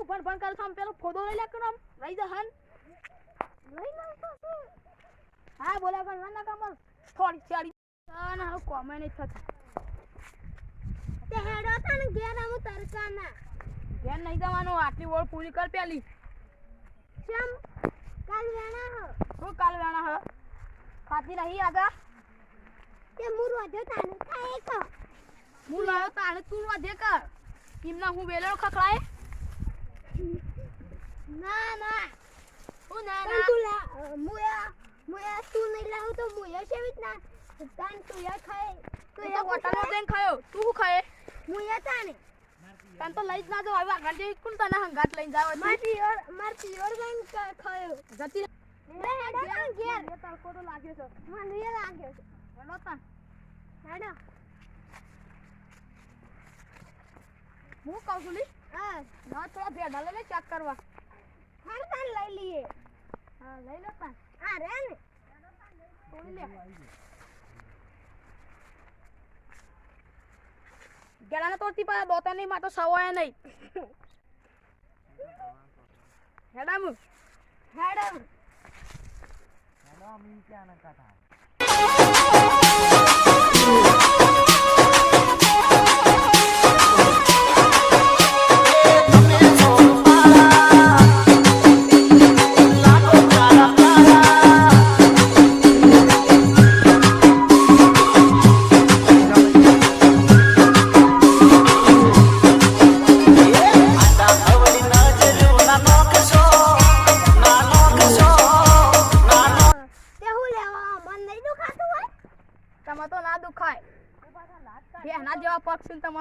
તું ભણ ભણ કર છો પેલો ફોદો લઈ લે કે આમ? લઈ જા હન. લઈ લો તો હા બોલા કર ના કામ થોડી ચાડી. ના હું કોમે નહીં થતી. તે હેડો તને ઘેર આવું તરકાના ઘેર નહીં જવાનું આટલી ઓળ પૂરી કર પેલી. ચમ કાલ વેણા હો. શું કાલ વેણા હ? ખાતી નહીં આગા તે મુર વધ્યો તાને થાય કો હું લાયો તાણે તું વધે કર. એમના હું વેલો ખખડાય? ના ના હું ના પણ તું લા મુયા મુયા તું નહીં લાવ તો મુયા કેવી રીતના તાન તું યા ખાય તું તો હોટલમાં જઈને ખાયો તું શું ખાય મુયા તાને તને તો લઈ જ ના જાવ હવે આગળ જઈ કોણ તને હંગાત લઈને જાવ માર પિયોર માર પિયોર બેન ખાયો જતી હેડો તા ને તડકો લાગ્યો છે મને લાગ્યો છે હેલો તન હેડો હું કહું છું લી હા ના થોડા ભેડા લઈ લે ચેક કરવા તાન લઈ લઈએ? હા લઈ લો પણ. આ રે ને. તોડી લે. ગેડાને તોડતી પાછા દોતા નહીં માં તો સવાય નહીં. હેડામ. હેડો તે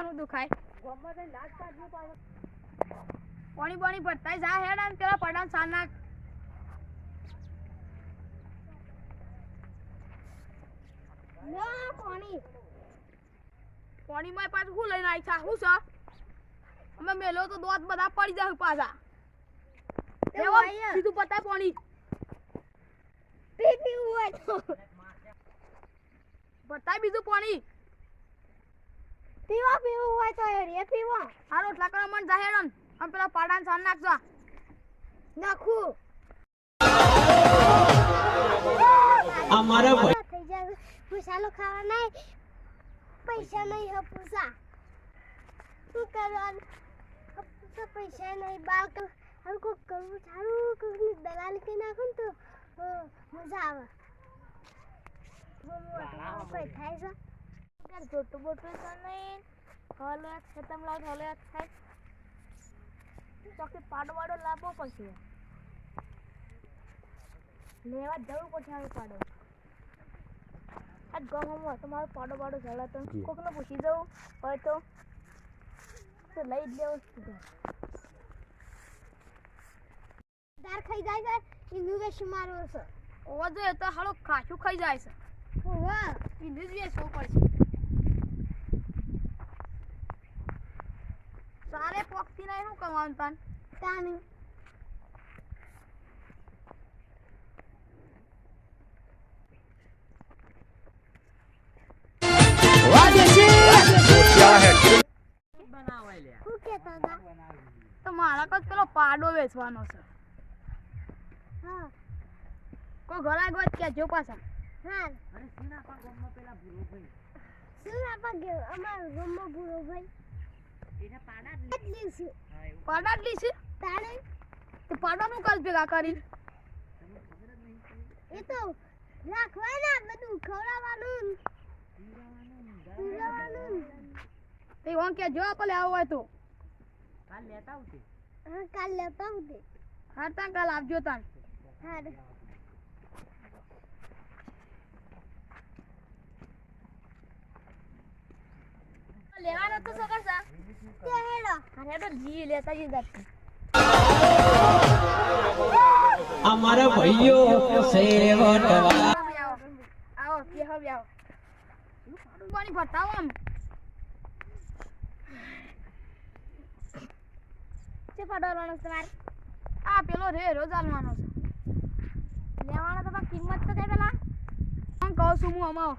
તમારું દુખાય. પાણી પાણી ભરતાય જા હેડ અને પેલા પડાન સાર નાખ. પાણી. પાણીમાં પાછું હું લઈને આવી છે? શું છે? અમે મેલો તો દોત બધા પડી જાય પાછા. વાયા. સીધું પતાય પાણી. પી હોય તો. પતાય બીજું પાણી. પીવા પીવું હોય તો રે પીવા. રોટલા કરવા મન જાહેરન અને પેલા પાડાન સાન નાખજો. નાખું. અમારા ભાઈ થઈ જાય પૂછાલો ખાવા નહીં. પૈસા નહીં હે પૂછા શું કરવાનું? પૂછા પૈસા નહીં બાળ હવે કોઈક કરવું સારું કોઈકની દલાલ કે નાખો ને તો મજા આવે. કોઈ થાય છે. યાર જોટું બોટું તો નહીં હલે ખેતમ લાવ હલે થાય ચોકી પાડો વાડો લાવવો પડશે લેવા જવું પડશે હવે પાડો આ ગામમાં તમારો પાડો પાડો ઝાલા તો કોકને પૂછી જવું હોય તો તો લઈ જ લેવો સીધો દાર ખાઈ જાય છે એનું વેશ મારવો છે જોઈએ તો હાલો ખાસું ખાઈ જાય છે ઓવા જ વેચવું પડશે સારે પોકતી નહીં શું કરવાનું પણ તાની. તો મારા કદ પેલો પાડો વેચવાનો છે. હા. કોઈ ઘર આગળ કહેજો પાછા. હા. શું આપા પણ અમારો રૂમમાં ભૂરો ભાઈ. પાડા જ તાણે. તો પાડાનું કદ ભેગા કરીને? એ તો રાખવાના બધું ખવડાવવાનું. પીવડાવવાનું તે વાં કહેજો આપણે આવું હોય તો. હા કાલ લેતા હું કાલ આવજો તાન હા લેવાનો તો શું અમારા ભાઈઓ સેવટવા આવો કે હવે આવો પાણી ભરતાવો આમ તે પડવાનો તમારે આ પેલો રે રોજ આલવાનો છે. લેવાનો તો કિંમત તો દે પેલા. હું કહું છું હું અમાવ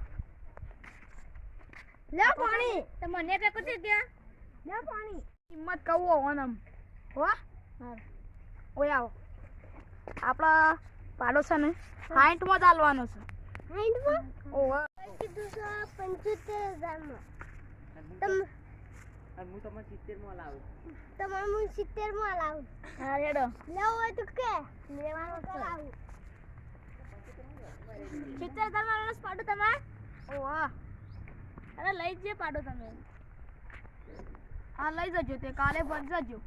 લે પાણી. તો મને કે છે ત્યાં. લે પાણી કિંમત કહું ઓનમ. હો? ઓય આવો. આપણા પાડો છે ને સાઠમાં ચાલવાનો છે. હાઈન્ડમાં ઓવા. કીધું છે પંચોતેર હજારમાં. લાવું. તમારે હું સિત્તેર લાવું. હા રેડો. લેવો હોય તો કે. લેવાનો તો લાવું. સિત્તેર તમારો પાડો તમારે ઓવા. અરે લઈ જ પાડો તમે. હા લઈ જજો તે કાલે ભર જજો.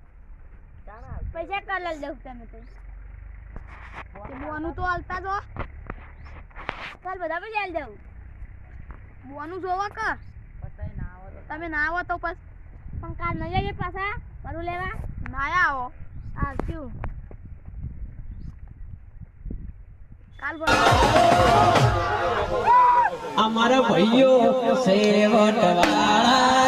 પૈસા કાલે લઈ દઉં તમે તો. તે બોનું તો હાલતા જો કાલ બધા પછી હાલ દઉં બોનું જોવા કર. તમે ના આવો તો બસ. પણ કાલ નહીં આવીએ પાછા? મારું લેવા? ના આવો. આવશું કાલ અમારા ભાઈઓ સેવટ વાળા